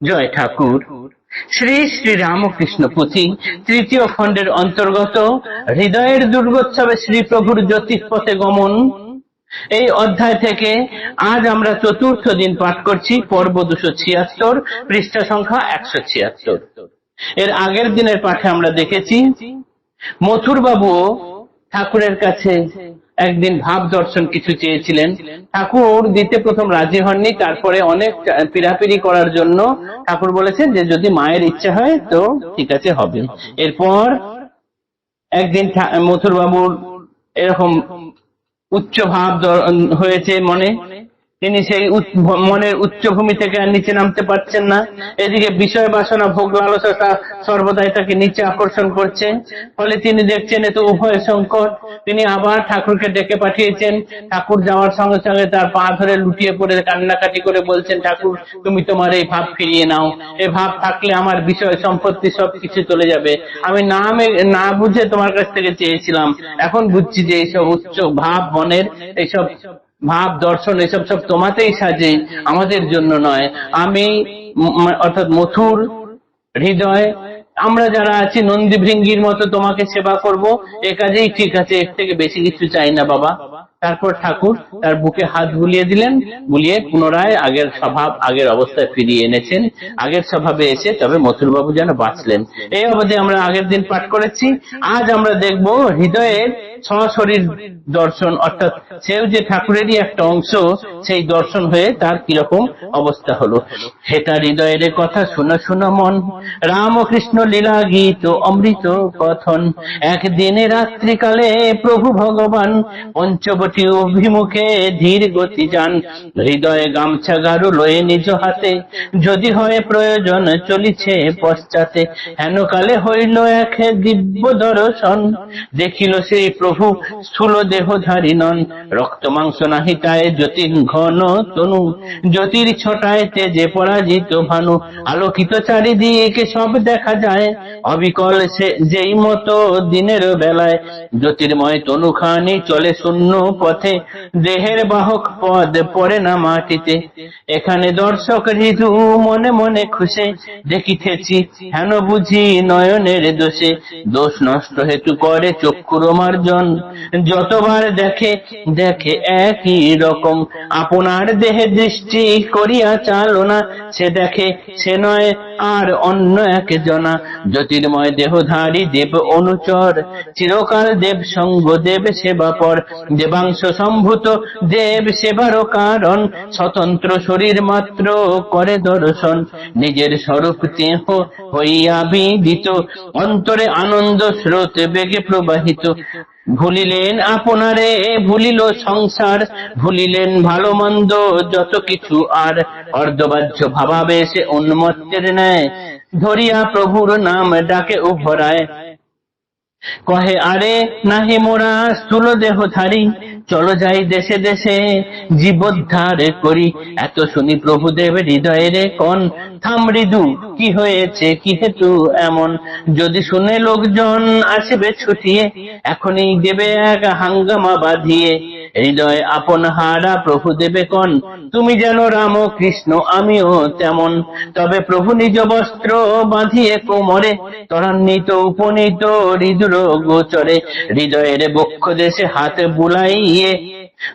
জয় ঠাকুর। শ্রী শ্রী রামকৃষ্ণ পুঁথি তৃতীয় খণ্ডের অন্তর্গত হৃদয়ের দুর্গোৎসবে শ্রী প্রভুর জ্যোতিষপথে গমন। এই অধ্যায় থেকে আজ আমরা চতুর্থ দিন পাঠ করছি, পর্ব দুশো ছিয়াত্তর, পৃষ্ঠা সংখ্যা একশো ছিয়াত্তর। এর আগের দিনের পাঠে আমরা দেখেছি মথুর বাবুও ঠাকুরের কাছে একদিন ভাব দর্শন কিছু চেয়েছিলেন। ঠাকুর দিতে প্রথম রাজি হননি, তারপরে অনেক পিড়াপিড়ি করার জন্য ঠাকুর বলেছেন যে, যদি মায়ের ইচ্ছা হয় তো ঠিক আছে, হবে। এরপর একদিন মথুরবাবুর এরকম উচ্চ ভাব হয়েছে মনে। তিনি সেই উচ্চ- মনের উচ্চভূমি থেকে আর নিচে নামতে পারছেন না। এদিকে বিষয় বাসনা, ভোগ লালসা সর্বদাই তাকে নিচে আকর্ষণ করছে। ফলে তিনি দেখছেন এ তো উভয় সংকট। তিনি আবার ঠাকুরকে ডেকে পাঠিয়েছেন। ঠাকুর যাওয়ার সঙ্গে সঙ্গে তার পা ধরে লুটিয়ে পড়ে কান্নাকাটি করে বলছেন, ঠাকুর, তুমি তোমার এই ভাব ফিরিয়ে নাও। এই ভাব থাকলে আমার বিষয়, সম্পত্তি সব কিছু চলে যাবে। আমি না মে- না বুঝে তোমার কাছ থেকে চেয়েছিলাম। এখন বুঝছি যে এইসব উচ্চ ভাব, মনের এইসব ভাব, দর্শন, এসব সব তোমাতেই সাজে, আমাদের জন্য নয়। আমি অর্থাৎ মথুর হৃদয়, আমরা যারা আছি নন্দী ভৃঙ্গির মতো তোমাকে সেবা করব। এ কাজেই ঠিক আছে, এর থেকে বেশি কিছু চাই না বাবা। তারপর ঠাকুর তার বুকে হাত বুলিয়ে দিলেন, বুলিয়ে পুনরায় আগের স্বভাব, আগের অবস্থায় ফিরিয়ে এনেছেন। আগের স্বভাবে এসে তবে মথুরবাবু যেন বাঁচলেন। এই অবধি আমরা আগের দিন পাঠ করেছি। আজ আমরা দেখব হৃদয়ের সরাসরি দর্শন, অর্থাৎ সেও যে ঠাকুরেরই একটা অংশ, সেই দর্শন হয়ে তার কীরকম অবস্থা হলো। হেতা হৃদয়ের কথা শোনা শোনা মন, রামকৃষ্ণ লীলা গীত অমৃত কথন। একদিনে রাত্রিকালে প্রভু ভগবান পঞ্চবটী অভিমুখে ধীর গতি যান। হৃদয়ে গামছা গারু লয়ে নিজ হাতে, যদি হয় প্রয়োজন চলিছে পশ্চাতে। হেন কালে হইল এক দিব্য দর্শন, দেখিল সেই প্রভু স্থূল দেহধারী নন। রক্ত মাংস নাহি তায় জ্যোতির ঘন তনু। জ্যোতির ছটায় তেজে পরাজিত ভানু। আলোকিত চারিদিকে সব দেখা যায়। অবিকল সে যেই মতো দিনের বেলায়। জ্যোতির্ময় তনুখানি চলে শূন্য পথে। দেহের বাহক পদ পড়ে না মাটিতে। এখানে দর্শক হৃদু মনে মনে খুশে। দেখিতেছি হেন বুঝি নয়নের দোষে। দোষ নষ্ট হেতু করে চক্ষুর মার্জন। যতবার দেখে দেখে একই রকম আপনার দেহে দৃষ্টি করিয়া চালনা সে দেখে, সে নয়, আর অন্য এক জনা জ্যোতির্ময় দেহধারী দেব অনুচর, চিরকাল দেব সঙ্গ, দেব সেবা পর। দেবাংশ সম্ভূত, দেব সেবারও কারণ। স্বতন্ত্র শরীর মাত্র করে দর্শন। নিজের স্বরূপ দেহ হইয়া বিদিত। অন্তরে আনন্দ স্রোত বেগে প্রবাহিত। ভুলিলেন আপনারে, ভুলিল সংসার। ভুলিলেন ভালো মন্দ যত কিছু আর অর্ধবাহ্য ভাবাবেশে উন্মত্তের ন্যায়। ধরিয়া প্রভুর নাম ডাকে উভরায়। কহে, আরে নাহি মোরা স্থূল দেহ ধারি, চলো যাই দেশে দেশে। জীবোদ্ধার করি, এত শুনি প্রভু প্রভুদেব হৃদয়ের কন থাম মৃদু কি হয়েছে, কি হেতু এমন? যদি শুনে লোকজন আসবে ছুটিয়ে, এখনই দেবে এক হাঙ্গামা বাঁধিয়ে। হৃদয় আপন হারা প্রভু দেবে কন। তুমি যেন রাম, কৃষ্ণ, আমিও তেমন। তবে প্রভু নিজ বস্ত্র বাঁধিয়ে কোমরে, ত্বরান্বিত, উপনীত হৃদুর গোচরে হৃদয়ের বক্ষ দেশে হাত বুলাইয়ে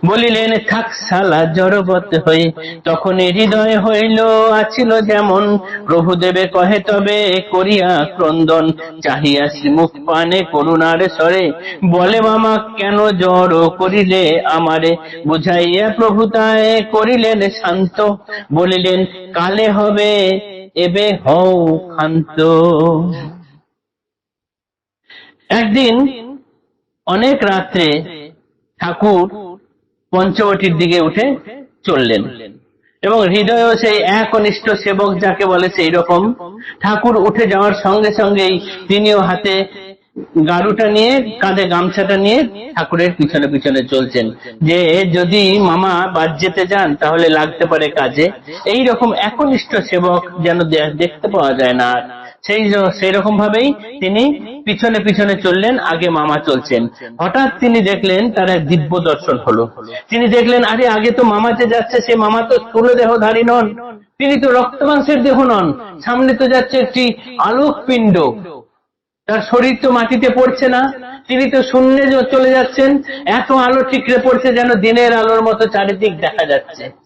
বলিলেন, থাক সালা জড়বত হয়ে। তখন হৃদয় হইল, আছিল যেমন। প্রভু দেবে কহে তবে করিয়া ক্রন্দন। চাহিয়া শ্রীমুখ পানে করুণার স্বরে, বলে, মামা, কেন জড় করিলে আমারে? বুঝাইয়া প্রভু তাই করিলেন শান্ত। বলিলেন, কালে হবে, এবে হও ক্ষান্ত। একদিন অনেক রাত্রে ঠাকুর পঞ্চবটির দিকে উঠে চললেন। এবং হৃদয়ও সেই একনিষ্ঠ সেবক যাকে বলে সেই রকম, ঠাকুর উঠে যাওয়ার সঙ্গে সঙ্গেই তিনিও হাতে গারুটা নিয়ে, কাঁধে গামছাটা নিয়ে ঠাকুরের পিছনে পিছনে চলছেন। যে যদি মামা বাদ যেতে যান, তাহলে লাগতে পারে কাজে। এই রকম একনিষ্ঠ সেবক যেন দেখতে পাওয়া যায় না। সেই সেই রকম ভাবেই তিনি পিছনে পিছনে চললেন, আগে মামা চলছেন। হঠাৎ তিনি দেখলেন তার এক দিব্য দর্শন হলো। তিনি দেখলেন, আরে, আগে তো মামা যে যাচ্ছে, সে মামা তো স্থূল দেহধারী নন। তিনি তো রক্ত মাংসের দেহ নন। সামনে তো যাচ্ছে একটি আলোক পিণ্ড তার শরীর তো মাটিতে পড়ছে না। তিনি তো শূন্যে চলে যাচ্ছেন। এত আলো ঠিকরে পড়ছে যেন দিনের আলোর মতো চারিদিক দেখা যাচ্ছে।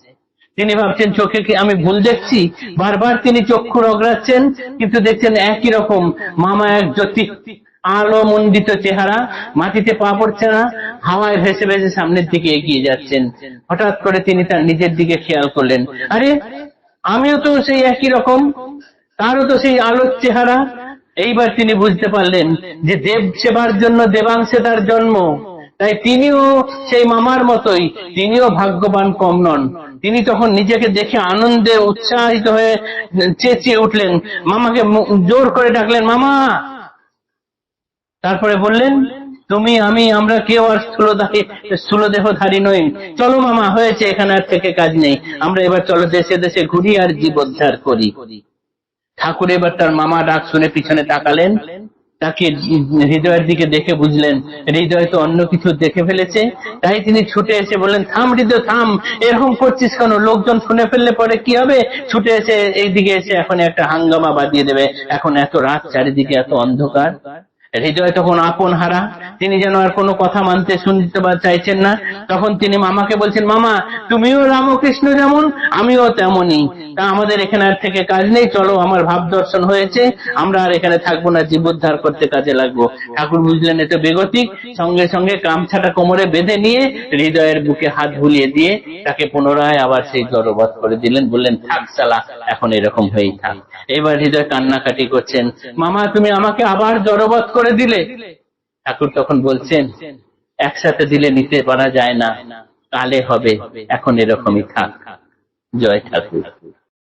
তিনি ভাবছেন, চোখে কি আমি ভুল দেখছি? বারবার তিনি চক্ষু রগড়াচ্ছেন, কিন্তু দেখছেন একই রকম। মামা এক জ্যোতি আলো মণ্ডিত চেহারা, মাটিতে পা পড়ছে না, হাওয়ায় ভেসে ভেসে সামনের দিকে এগিয়ে যাচ্ছেন। হঠাৎ করে তিনি তার নিজের দিকে খেয়াল করলেন। আরে, আমিও তো সেই একই রকম, তারও তো সেই আলোর চেহারা। এইবার তিনি বুঝতে পারলেন যে দেব সেবার জন্য দেবাংশে তার জন্ম। তাই তিনিও সেই মামার মতোই, তিনিও ভাগ্যবান কম নন। তিনি তখন নিজেকে দেখে আনন্দে উৎসাহিত হয়ে চেঁচিয়ে উঠলেন। মামাকে জোর করে ডাকলেন, মামা! তারপরে বললেন, তুমি, আমি, আমরা কেউ আর স্থূলধারী, স্থূলদেহধারী নই। চলো মামা, হয়েছে, এখানে আর থেকে কাজ নেই। আমরা এবার চলো দেশে দেশে ঘুরি আর জীবোদ্ধার করি। ঠাকুর এবার তার মামা ডাক শুনে পিছনে তাকালেন। তাকে হৃদয়ের দিকে দেখে বুঝলেন। হৃদয় তো অন্য কিছু দেখে ফেলেছে। তাই তিনি ছুটে এসে বললেন, থাম হৃদয়, থাম। এরকম করছিস কেন? লোকজন শুনে ফেললে পরে কি হবে? ছুটে এসে এইদিকে এসে এখন একটা হাঙ্গামা বাদিয়ে দেবে। এখন এত রাত, চারিদিকে এত অন্ধকার। হৃদয় তখন আপন হারা। তিনি যেন আর কোনো কথা মানতে শুনতে বা চাইছেন না। তখন তিনি মামাকে বলছেন, মামা, তুমিও রামকৃষ্ণ যেমন, আমিও তেমনই। তা আমাদের এখানে আর থেকে কাজ নেই, চলো আমার ভাব দর্শন হয়েছে। আমরা আর এখানে থাকব না জীবোদ্ধার করতে কাজে লাগবো। ঠাকুর বুঝলেন এটা বেগতিক, সঙ্গে সঙ্গে কামছাটা কোমরে বেঁধে নিয়ে হৃদয়ের বুকে হাত ভুলিয়ে দিয়ে তাকে পুনরায় আবার সেই জড়বধ করে দিলেন, বললেন, থাক সালা এখন এরকম হয়েই থাক। এবার হৃদয় কান্নাকাটি করছেন, মামা, তুমি আমাকে আবার জড়বধ করে দিলে? ঠাকুর তখন বলছেন, একসাথে দিলে নিতে পারা যায় না, কালে হবে, এখন এরকমই থাক জয় ঠাকুর।